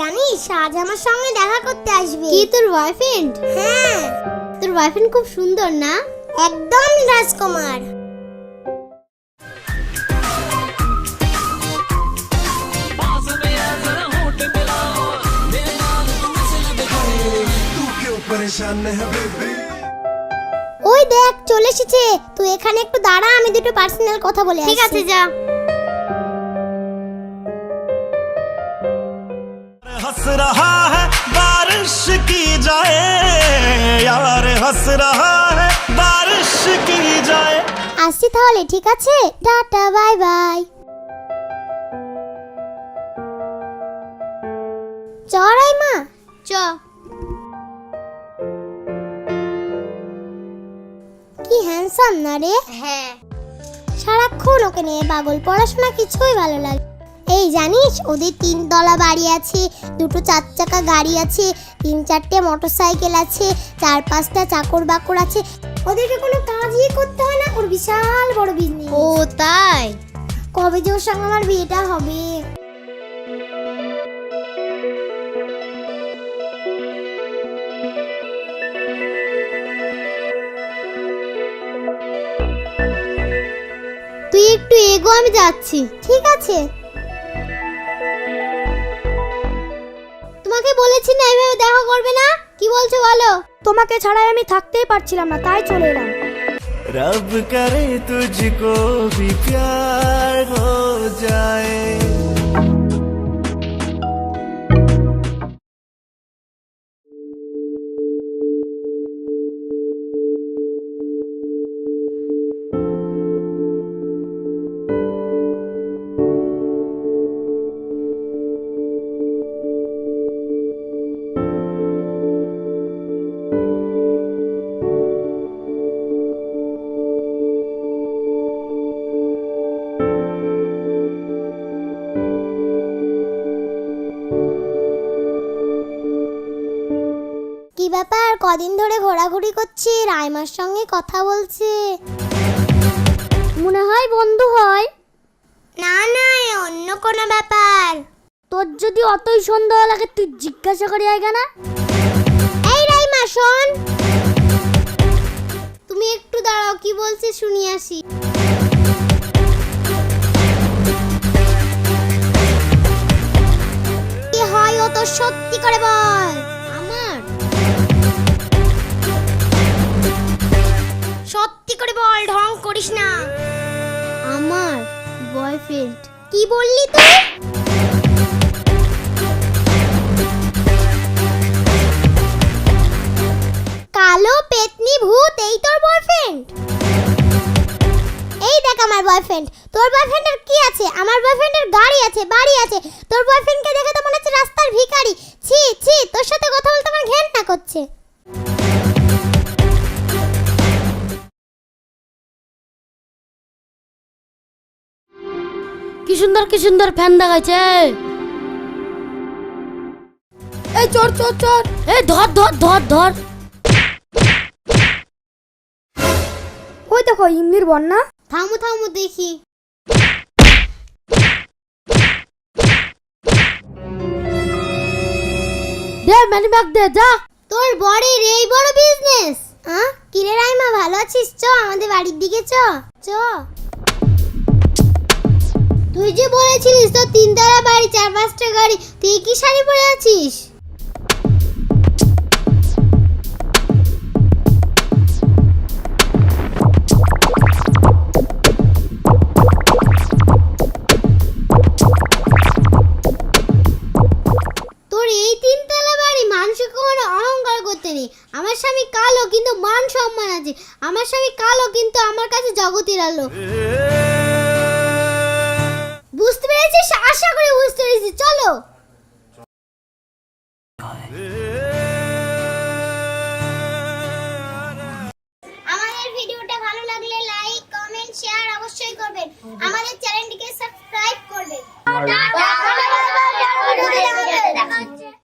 জানিস আজ আমার সঙ্গে দেখা করতে আসবে। কি তোর বয়ফ্রেন্ড হ্যাঁ। তোর বয়ফ্রেন্ড খুব সুন্দর না? একদম রাজকুমার। ওই দেখ চলে এসেছে। তুই এখানে একটু দাঁড়া আমি দুটো পার্সোনাল কথা বলে ঠিক আছে যা। हंस रहा है बारिश की जाए यार हंस रहा है बारिश की जाए আসছি তাহলে ঠিক আছে টাটা বাই বাই চড়াই মা চ কি হ্যান্ডসাম না রে হ্যাঁ সারাক্ষণ ওকে নিয়ে পাগল পড়াশোনা কিছুই ভালো লাগে এই জানিস ওদের তিন তলা বাড়ি আছে দুটো চার চাকা গাড়ি আছে তিন চারটে মোটর সাইকেল আছে চার পাঁচটা চাকর বাকর আছে। ওদেরকে কোনো কাজই করতে হয় না ওর বিশাল বড় বিজনেস ও তাই? কবে যে ওর সঙ্গে আমার বিয়েটা হবে। তুই একটু এগো আমি যাচ্ছি ঠিক আছে? বলেছি না এভাবে দেখা করবে না? কি বলছো বলো? তোমাকে ছাড়াই আমি থাকতেই পারছিলাম না তাই চলে এলাম। রব করে তুঝকো ভি প্যার হো যায়। কি ব্যাপার? কদিন ধরে ঘোরাঘুরি করছি রাইমার সঙ্গে কথা বলছে। মনে হয় বন্ধু হয়। না না এ অন্য কোনো ব্যাপার। তোর যদি অতই সন্দেহ লাগে তুই জিজ্ঞাসা করি আয় না এই রাইমা শোন। তুমি একটু দাঁড়াও কি বলছে শুনি আসি। এই দেখ আমার বয়ফ্রেন্ড তোর বয়ফ্রেন্ডের কি আছে? আমার বয়ফ্রেন্ডের গাড়ি আছে বাড়ি আছে। তোর বয়ফ্রেন্ডকে দেখে তো মনে হচ্ছে রাস্তার ভিখারি। ছি ছি তোর সাথে কথা বলতে আমার ঘেন্না করছে। কি সুন্দর কি সুন্দর ফ্যান দেখাচ্ছে এই। চোর চোর চোর এই ধর ধর ধর ধর ওই দেখো ইমলির বন্যা। থামু থামু দেখি। দে মানি ব্যাগ দে যা। তোর বরের এই বড় বিজনেস হ্যাঁ কিরে রাইমা ভালো আছিস? চ আমাদের বাড়ির দিকে চ। চ। তুই যে বলেছিলিস তোর তিনতলা বাড়ি চার পাঁচটা গাড়ি তুই কি শাড়ি পরে আছিস? স্বামী কালো কিন্তু মান সম্মান আছে। আমার স্বামী কালো কিন্তু আমার কাছে জগতের আলো। বুঝতে পেরেছিস? আশা করি বুঝতে পেরেছিস। চলো। আমাদের ভিডিওটা ভালো লাগলে লাইক কমেন্ট শেয়ার অবশ্যই করবেন। আমাদের চ্যানেলটিকে সাবস্ক্রাইব করবেন। টাটা।